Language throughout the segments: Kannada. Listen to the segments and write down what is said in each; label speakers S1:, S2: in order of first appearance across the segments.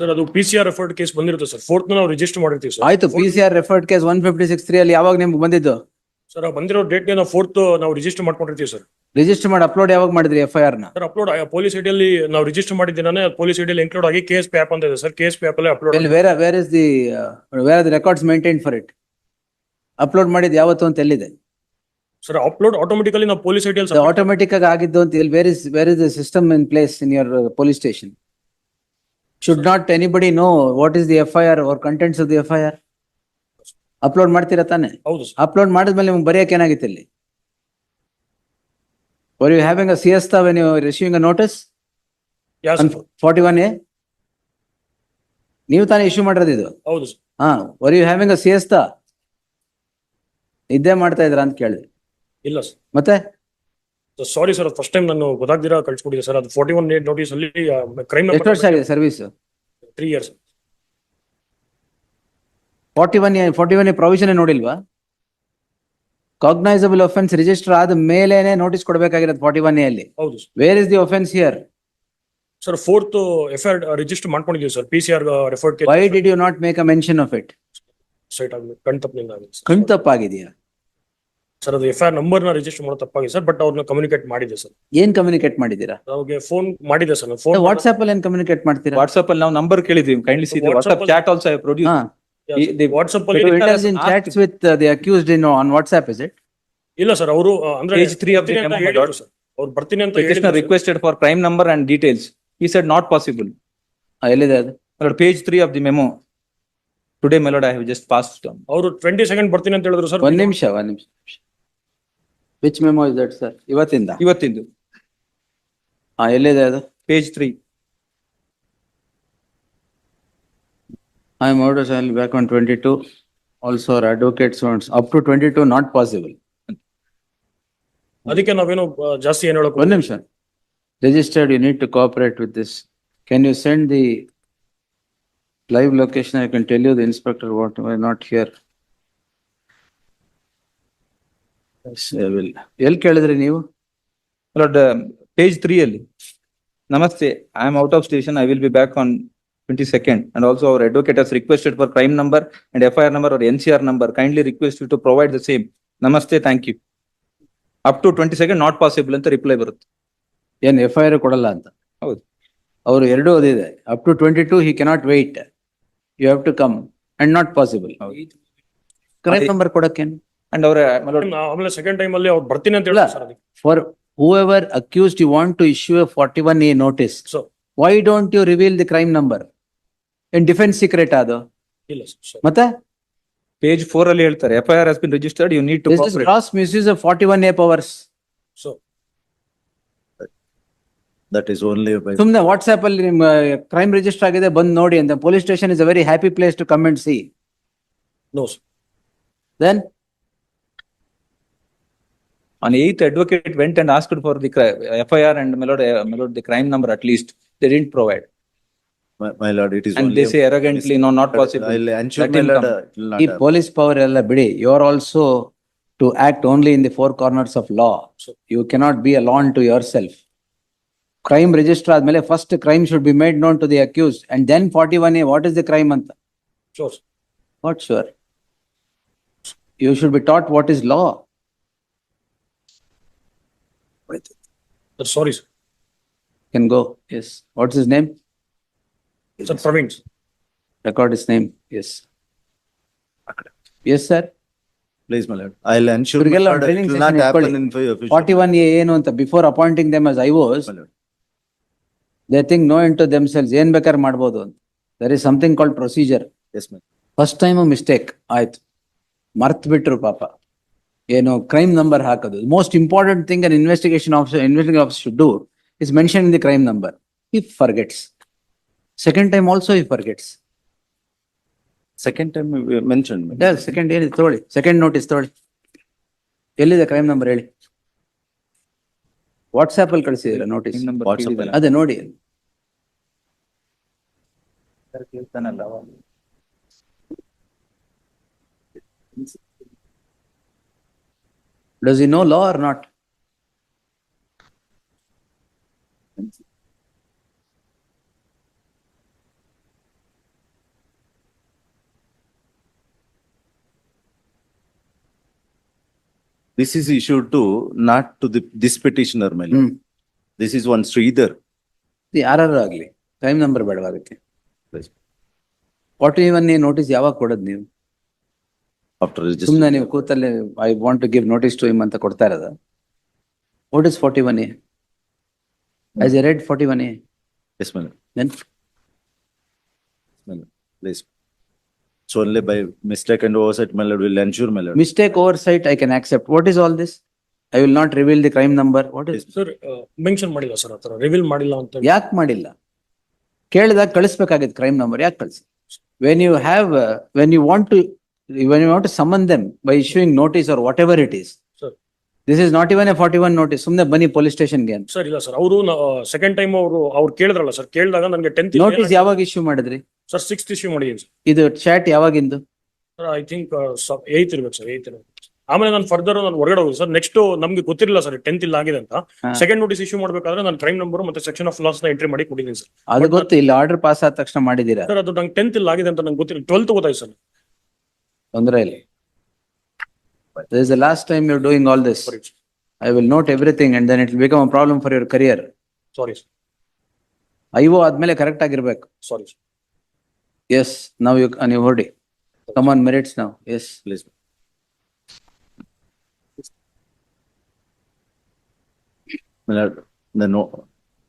S1: ಸರ್ ಅದು P C R referred case ಬಂದಿರುತ್ತೆ ಸರ್ ಫೋರ್ತ್ ನಾವು ರಿಜಿಸ್ಟರ್ ಮಾಡಿರ್ತೀವಿ ಸರ್
S2: ಆಯ್ತು P C R referred case one fifty six three ಅಲ್ಲಿ ಯಾವಾಗ ನಿಮ್ಗೆ ಬಂದಿದ್ದು?
S1: ಸರ್ ಆ ಬಂದಿರೋ ಡೇಟ್ ನಾವು ಫೋರ್ತ್ ನಾವು ರಿಜಿಸ್ಟರ್ ಮಾಡ್ಕೊಂಡಿರ್ತೀವಿ ಸರ್
S2: ರಿಜಿಸ್ಟರ್ ಮಾಡಿ ಅಪ್ಲೋಡ್ ಯಾವಾಗ ಮಾಡಿದ್ರಿ ಎಫ್ ಐ ಆರ್ನ?
S1: ಸರ್ ಅಪ್ಲೋಡ್ ಪೊಲೀಸ್ ಐಡಿಯಲ್ಲಿ ನಾವು ರಿಜಿಸ್ಟರ್ ಮಾಡಿದ್ದೀನೇ ಪೊಲೀಸ್ ಐಡಿಯಲ್ಲಿ ಇನ್ಕ್ಲೂಡ್ ಆಗಿ ಕೇಸ್ ಪಿ ಆಪ್ ಅಂತ ಇದೆ ಸರ್ ಕೇಸ್ ಪಿ ಆಪ್ ಅಲ್ಲೇ
S2: upload where where is the where the records maintain for it upload ಮಾಡಿದ್ ಯಾವತ್ತು ಅಂತ ಎಲ್ಲಿದೆ?
S1: ಸರ್ ಅಪ್ಲೋಡ್ ಆಟೋಮೆಟಿಕಲಿ ನಾವು ಪೊಲೀಸ್ ಐಡಿಯಲ್ಲಿ
S2: ಆಟೋಮೆಟಿಕ್ ಆಗಿ ಆಗಿದ್ದು ಅಂತ ಇಲ್ಲಿ where is where is the system in place in your police station should not anybody no what is the F I R hour contents of the F I R upload ಮಾಡ್ತೀರಾ ತಾನೆ?
S1: ಹೌದು ಸರ್
S2: ಅಪ್ಲೋಡ್ ಮಾಡಿದ್ಮೇಲೆ ನಿಮ್ಗೆ ಬರೆಯಕ್ಕೆ ಏನಾಗಿತ್ತು ಇಲ್ಲಿ? Were you having a ಸಿಎಸ್ತಾ when you receiving a
S1: notice sir
S2: forty one A ನೀವು ತಾನೇ ಇಶ್ಯೂ ಮಾಡಿರೋದು ಇದು?
S1: ಹೌದು ಸರ್
S2: ಹಾ ವರ್ ಯು ಹ್ಯಾವಿಂಗ್ ಅ ಸಿಎಸ್ತಾ ಇದ್ದೇ ಮಾಡ್ತಾ ಇದ್ರ ಅಂತ ಕೇಳಿದೆ.
S1: ಇಲ್ಲ
S2: ಮತ್ತೆ?
S1: ಸರ್ ಸಾರಿ ಫಸ್ಟ್ ಟೈಮ್ ನಾನು ಗೊತ್ತಾಗ್ದಿರಾ ಕಳ್ಸ್ಕೊಡಿದೆ ಸರ್ ಅದು ಫೋರ್ಟಿ ಒನ್ ನೋಟಿಸ್ ಅಲ್ಲಿ ಕ್ರೈಮ್
S2: ಎಷ್ಟು ವರ್ಷ ಆಗಿದೆ service
S1: three years
S2: forty one forty one provision ನೋಡಿಲ್ವಾ? Cognizable offence register ಆದ ಮೇಲೇನೆ ನೋಟಿಸ್ ಕೊಡಬೇಕಾಗಿರೋದು ಫಾರ್ಟಿ ಒನ್ ಅಲ್ಲಿ.
S1: ಹೌದು
S2: where is the
S1: offence here sir fourth F register ಮಾಡ್ಕೊಂಡಿದ್ದೀವಿ sir P C R referred
S2: why did you not make a mention of it
S1: site ಆಗಿದೆ ಕಣ್ ತಪ್ಪಿನಿಂದ ಆಗಿದೆ ಸರ್
S2: ಕಣ್ ತಪ್ಪಾಗಿದೆಯಾ
S1: ಸರ್ ಅದು ಎಫ್ ಐ ಆರ್ ನಂಬರ್ನ ರಿಜಿಸ್ಟರ್ ಮಾಡೋ ತಪ್ಪಾಗಿದೆ ಸರ್ ಬಟ್ ಅವ್ರನ್ನ ಕಮ್ಯುನಿಕೇಟ್ ಮಾಡಿದೆ ಸರ್
S2: ಏನ್ ಕಮ್ಯುನಿಕೇಟ್ ಮಾಡಿದೀರಾ
S1: ಅವ್ರಿಗೆ ಫೋನ್ ಮಾಡಿದೆ ಸರ್ ಫೋನ್
S2: ವಾಟ್ಸ್ಆಪ್ ಅಲ್ಲಿ ಏನ್ ಕಮ್ಯುನಿಕೇಟ್ ಮಾಡ್ತೀರಾ
S3: ವಾಟ್ಸ್ಆಪ್ ಅಲ್ಲಿ ನಾವು ನಂಬರ್ ಕೇಳಿದ್ವಿ kindly see
S1: WhatsApp
S3: chat also
S2: I
S3: produce
S1: WhatsApp ಅಲ್ಲಿ
S3: It has asked-
S2: chats with uh, the accused in on WhatsApp is it
S1: ಇಲ್ಲ ಸರ್ ಅವರು ಅಂದ್ರೆ
S3: Page three of the
S1: ಬರ್ತೀನಿ ಅಂತ sir. ಅವ್ರು ಬರ್ತೀನಿ ಅಂತ
S3: petitioner
S1: ಹೇಳಿದ್ರು sir.
S3: requested for crime number and details. He said not possible.
S2: ಆ, ಎಲ್ಲಿದೆ ಅದು
S3: lord, page three of the memo. Today, my lord, I have just passed on.
S1: ಅವರು ಟ್ವೆಂಟಿ ಸೆಕೆಂಡ್ ಬರ್ತೀನಿ ಅಂತ ಹೇಳಿದ್ರು ಸರ್
S2: ಒಂದ್ ನಿಮಿಷ ಒಂದ್ ನಿಮಿಷ which memo is that sir ಇವತ್ತಿಂದ?
S3: ಇವತ್ತಿಂದು.
S2: ಹಾ ಎಲ್ಲಿದೆ ಅದು?
S3: Page three
S2: I am out of back on twenty two also our advocates up to twenty two not possible
S1: ಅದಕ್ಕೆ ನಾವೇನು ಜಾಸ್ತಿ ಏನು ಹೇಳಕ್ಕೆ
S2: ಒಂದು ನಿಮಿಷ. Registered you need to cooperate with this can you send the live location I can tell you the inspector what why not here ಎಲ್ಲಿ ಕೇಳಿದ್ರಿ ನೀವು?
S3: ಪೇಜ್ ತ್ರೀ ಅಲ್ಲಿ. ನಮಸ್ತೆ I am out of station I will be back on twenty second and also our advocate has requested for crime number and F I R number our N C R number kindly request to provide the same ನಮಸ್ತೆ thank you up to twenty second not possible ಅಂತ ರಿಪ್ಲೈ ಬರುತ್ತೆ.
S2: ಏನು ಎಫ್ ಐ ಆರ್ ಕೊಡಲ್ಲ ಅಂತ?
S3: ಹೌದು.
S2: ಅವರು ಎರಡು ಅದಿದೆ. ಇದೆ up to twenty two he cannot wait you have to come and not possible crime number ಕೊಡೋಕ್ಕೇನು?
S3: And
S1: ಅವರ ಸೆಕೆಂಡ್ ಟೈಮ್ ಅಲ್ಲಿ ಅವ್ರು ಬರ್ತೀನಿ ಅಂತ
S2: for whoever accuse you want to issue forty one A notice why don't you reveal the crime number in defence secret ಅದು. ಮತ್ತೆ?
S3: ಪೇಜ್ ಫೋರ್ ಅಲ್ಲಿ ಹೇಳ್ತಾರೆ F I R been registered you need to
S2: cross misuse forty one A powers
S1: so
S4: that is only
S2: ಸುಮ್ಮನೆ ವಾಟ್ಸ್ಆ್ಯಪ್ ಅಲ್ಲಿ ನಿಮ್ಮ ಕ್ರೈಮ್ ರಿಜಿಸ್ಟರ್ ಆಗಿದೆ ಬಂದು ನೋಡಿ ಅಂತ. Police station is a very happy place to see.
S1: See no
S2: then
S3: On eighth, advocate went and asked for the cri- FIR and my lord, uh, my lord, the crime number at least. They didn't provide.
S4: My, my lord, it is
S3: And
S4: only.
S3: they say arrogantly, no, not possible.
S4: I'll ensure
S3: Let
S4: my
S3: him
S4: lord,
S3: come.
S4: uh, it will not
S2: ಈ
S4: happen.
S2: ಪೊಲೀಸ್ ಪವರ್ ಎಲ್ಲ ಬಿಡಿ you are also to act only in the four corners of law. You cannot be a law unto yourself. Crime register ಆದ್ಮೇಲೆ first crime should be made known to the accused and then forty one A what is the crime ಅಂತ.
S1: Sure
S2: What sure? You should be taught what is law.
S1: Sir sorry sir
S2: Can go, yes. What's his name?
S1: Sir Praveen
S2: Record his name, yes. Yes, sir.
S4: Please, my lord. I'll ensure. my
S2: ಇವ್ರಿಗೆಲ್ಲ
S4: lord,
S2: training
S4: It will
S2: session
S4: not happen
S2: ಇಟ್ಕೊಳ್ಳಿ.
S4: in fi- official.
S2: Forty-one A ಏನು ಅಂತ before appointing them as I was,
S4: My lord.
S2: they think no into themselves, ಏನ್ ಬೇಕಾದ್ರೆ ಮಾಡ್ಬೋದು ಅಂತ. There is something called procedure.
S4: Yes, my.
S2: First time mistake ಆಯ್ತು ಮರ್ತ್ ಬಿಟ್ರು ಪಾಪ ಏನು ಕ್ರೈಮ್ ನಂಬರ್ ಹಾಕೋದು. Most important thing an investigation officer investigation officer should do is mention in the crime number if forgets second time also if forgets
S4: second time mention.
S2: Second ಏನಿದೆ ತಗೊಳ್ಳಿ ಸೆಕೆಂಡ್ ನೋಟಿಸ್ ತಗೊಳ್ಳಿ ಎಲ್ಲಿದೆ ಕ್ರೈಮ್ ನಂಬರ್ ಹೇಳಿ? ವಾಟ್ಸ್ಆ್ಯಪ್ ಅಲ್ಲಿ ಕಳಿಸಿದಿರ ನೋಟಿಸ್ ಅದೇ ನೋಡಿ. Does he know law or not?
S4: This is issued to not to the this petitioner, my lord. This is one Sridhar.
S2: ಯಾರು ಆಗ್ಲಿ ಟೈಮ್ ನಂಬರ್ ಬೇಡವಾ ಅದಕ್ಕೆ what even ಎ ನೋಟಿಸ್ ಯಾವಾಗ ಕೊಡೋದು ನೀವು
S4: After registration.
S2: ಸುಮ್ನೆ ನೀವು ಕೂತಲ್ಲಿ I want to give notice to him ಅಂತ ಕೊಡ್ತಾ ಇರೋದು. What is forty one A as a read forty one A
S4: yes madam. Then. Please. So only by mistake and oversight, my lord, will ensure, my lord.
S2: Mistake oversight I can accept what is all this I will not reveal the crime number what is
S1: sir mention ಮಾಡಿಲ್ಲ ಸರ್ ಆತರ ರಿವೀಲ್ ಮಾಡಿಲ್ಲ ಅಂತ
S2: ಯಾಕೆ ಮಾಡಿಲ್ಲ? ಕೇಳಿದಾಗ ಕಳಿಸ್ಬೇಕಾಗಿತ್ತು ಕ್ರೈಮ್ ನಂಬರ್ ಯಾಕೆ ಕಳಿಸಿ? When you have when you want to want to summon them by issuing notice or whatever it is
S1: Sir.
S2: This is not even forty one notice ಸುಮ್ನೆ ಬನ್ನಿ ಪೊಲೀಸ್ ಸ್ಟೇಷನ್ಗೆ ಅಂತ.
S1: ಸರ್ ಇಲ್ಲ ಸರ್ ಅವರು ಸೆಕೆಂಡ್ ಟೈಮ್ ಅವರು ಅವ್ರು ಕೇಳಿದ್ರಲ್ಲ ಸರ್ ಕೇಳಿದಾಗ ನನಗೆ ಟೆಂತ್
S2: ನೋಟಿಸ್ ಯಾವಾಗ ಇಶ್ಯೂ ಮಾಡಿದ್ರಿ?
S1: ಸರ್ ಸಿಕ್ಸ್ತ್ ಇಶ್ಯೂ ಮಾಡಿದೀನಿ ಸರ್
S2: ಇದು ಚಾಟ್ ಯಾವಾಗಿಂದು?
S1: ಸರ್ ಐ ಥಿಂಕ್ ಏಯ್ತ್ ಇರ್ಬೇಕು ಸರ್ ಏಯ್ತ್ ಇರ್ಬೇಕು ಆಮೇಲೆ ನಾನು ಫರ್ದರ್ ನಾನು ಹೊರಗಡೆ ಹೋಗಿ ಸರ್ ನೆಕ್ಸ್ಟ್ ನಮ್ಗೆ ಗೊತ್ತಿರಲಿಲ್ಲ ಸರ್ ಟೆಂತ್ ಇಲ್ಲ ಆಗಿದೆ ಅಂತ.
S2: ಹಾ.
S1: ಸೆಕೆಂಡ್ ನೋಟಿಸ್ ಇಶ್ಯೂ ಮಾಡ್ಬೇಕಾದ್ರೆ ನಾನು ಕ್ರೈಮ್ ನಂಬರ್ ಮತ್ತೆ ಸೆಕ್ಷನ್ ಆಫ್ ಲಾಸ್ನ ಎಂಟ್ರಿ ಮಾಡಿ ಕೊಟ್ಟಿದ್ದೀನಿ ಸರ್
S2: ಅದು ಗೊತ್ತು ಇಲ್ಲಿ ಆರ್ಡರ್ ಪಾಸ್ ಆದ ತಕ್ಷಣ ಮಾಡಿದೀರಾ?
S1: ಸರ್ ಅದು ನಂಗೆ ಟೆಂತ್ ಇಲ್ಲ ಆಗಿದೆ ಅಂತ ನಂಗೆ ಗೊತ್ತಿಲ್ಲ. ಟ್ವೆಲ್ತ್ ಗೊತ್ತಾಯ್ತು ಸರ್
S2: ತೊಂದರೆ ಇಲ್ಲ this is the last time you doing all this
S1: sorry
S2: I will note everything and then it will become a problem for your career
S1: sorry sir
S2: ಐವೋ ಆದ್ಮೇಲೆ ಕರೆಕ್ಟ್ ಆಗಿರ್ಬೇಕು.
S1: ಸಾರಿ ಸರ್
S2: ಎಸ್ ನಾವು ಯು ನೀವು ಹೊರಡಿ ಕಮಾನ್ ಮೆರಿಟ್ಸ್ ನಾವು yes
S4: Please. My lord, the no,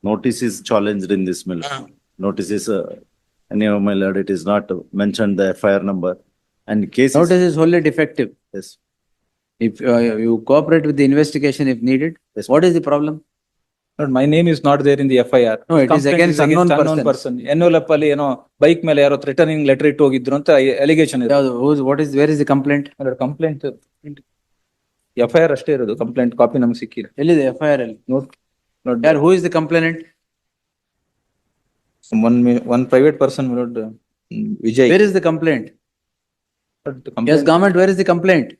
S4: notice is challenged in this, my lord. Notice is, uh, anyhow, my lord, it is not mentioned the FIR number. And case is,
S2: Notice is wholly defective.
S4: yes,
S2: If uh, you cooperate with the investigation if needed,
S4: Yes,
S2: what is the problem?
S3: But my name is not there in the FIR.
S2: No, it is
S3: Complaint
S2: against unknown persons.
S3: person. Envelope ಅಲ್ಲಿ ಏನೋ ಬೈಕ್ ಮೇಲೆ ಯಾರೋ threatening letter ಇಟ್ಟು ಹೋಗಿದ್ರು ಅಂತ ಅಲಿಗೇಷನ್ ಇದೆ
S2: ಯಾವ್ದು who's what is where is the complaint?
S3: Complaint FIR ಅಷ್ಟೇ ಇರೋದು ಕಂಪ್ಲೇಂಟ್ ಕಾಪಿ ನಮ್ಗೆ ಸಿಕ್ಕಿಲ್ಲ
S2: ಎಲ್ಲಿದೆ ಐ ಆರ್ ಅಲ್ಲಿ
S3: ನೋಟ್
S2: ಯಾರು who is the complainant?
S3: One one private person Vijay
S2: Where is the complaint yes government where is the complaint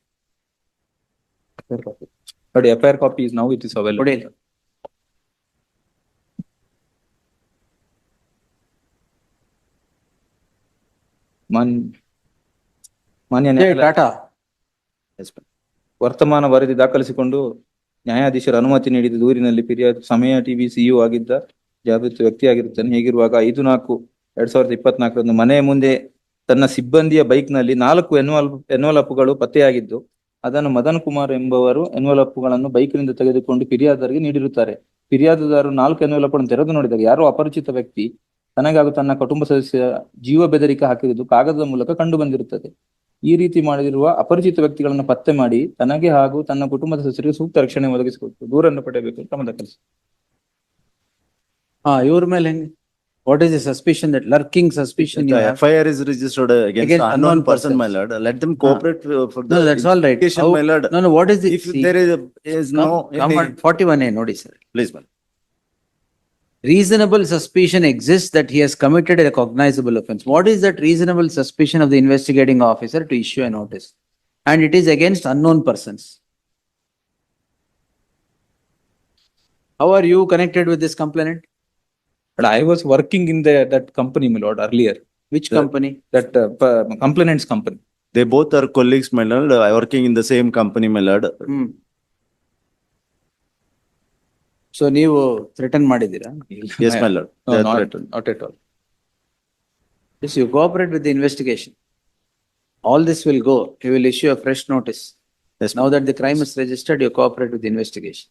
S3: ನೋಡಿ FIR copy is now it is
S2: ಕೊಡಿ
S3: ಅವೈಲೇಬಲ್ ಮಾನ್ ಮಾನ್ಯ ನ್ಯಾಯಾಲಯ-
S2: ಟಾಟಾ
S4: yes, ma'am.
S3: ವರ್ತಮಾನ ವರದಿ ದಾಖಲಿಸಿಕೊಂಡು ನ್ಯಾಯಾಧೀಶರ ಅನುಮತಿ ನೀಡಿದ ದೂರಿನಲ್ಲಿ ಫಿರ್ಯಾದು ಸಮಯ ಟಿವಿ ಸಿಇಒ ಆಗಿದ್ದ ಜಾಗೃತ ವ್ಯಕ್ತಿಯಾಗಿರುತ್ತಾನೆ. ಹೇಗಿರುವಾಗ ಐದು ನಾಲ್ಕು ಎರಡ್ ಸಾವಿರದ ಇಪ್ಪತ್ನಾಲ್ಕರಂದು ಮನೆಯ ಮುಂದೆ ತನ್ನ ಸಿಬ್ಬಂದಿಯ ಬೈಕ್ನಲ್ಲಿ ನಾಲ್ಕು ಎನ್ವಲ್ ಎನ್ವಲಪ್ಗಳು ಪತ್ತೆಯಾಗಿದ್ದು, ಅದನ್ನು ಮದನ್ ಕುಮಾರ್ ಎಂಬುವರು ಎನ್ವಲಪ್ಗಳನ್ನು ಬೈಕ್ನಿಂದ ತೆಗೆದುಕೊಂಡು ಫಿರ್ಯಾದರಿಗೆ ನೀಡಿರುತ್ತಾರೆ. ಫಿರ್ಯಾದುದಾರರು ನಾಲ್ಕು ಎನ್ವಲಪ್ಗಳನ್ನು ತೆರೆದು ನೋಡಿದಾಗ ಯಾರೋ ಅಪರಿಚಿತ ವ್ಯಕ್ತಿ ತನಗಾಗೂ ತನ್ನ ಕುಟುಂಬ ಸದಸ್ಯ ಜೀವ ಬೆದರಿಕೆ ಹಾಕಿರುವುದು ಕಾಗದದ ಮೂಲಕ ಕಂಡು ಬಂದಿರುತ್ತದೆ ಈ ರೀತಿ ಮಾಡಿರುವ ಅಪರಿಚಿತ ವ್ಯಕ್ತಿಗಳನ್ನು ಪತ್ತೆ ಮಾಡಿ ತನಗೆ ಹಾಗೂ ತನ್ನ ಕುಟುಂಬದ ಸದಸ್ಯರಿಗೆ ಸೂಕ್ತ ರಕ್ಷಣೆ ಒದಗಿಸಿಕೊಟ್ಟು ದೂರನ್ನು ಪಡೆಯಬೇಕು ಕ್ರಮ ಕೆಲಸ
S2: ಹಾ, ಇವ್ರ ಮೇಲೆ ಹೆಂಗೆ What is the suspicion, that lurking suspicion
S4: you have? FIR is registered against
S2: Against
S4: unknown
S2: unknown
S4: person, my lord. Let them cooperate uh, for
S2: No,
S4: the
S2: that's all right. How-
S4: my lord.
S2: No, no, what is the
S4: If See, there is, is no,
S2: come- forty-one A, sir.
S4: please, my.
S2: Reasonable suspicion exists that he has committed a recognizable offense. What is that reasonable suspicion of the investigating officer to issue a notice? And it is against unknown persons. How are you connected with this complainant?
S3: But I was working in the that company, my lord, earlier,
S2: Which
S4: The-
S2: company?
S3: that uh, p- complainants company.
S4: They both are colleagues, my lord, uh, working in the same company, my lord.
S2: Hmm. So ನೀವು ಥ್ರೆಟನ್ ಮಾಡಿದ್ದೀರಾ?
S4: Yes, my lord.
S3: No,
S4: They are
S3: not,
S4: threatened.
S3: not at all.
S2: Yes, you cooperate with the investigation. All this will go. He will issue a fresh notice.
S4: Yes,
S2: Now that the crime is registered, you cooperate with the investigation.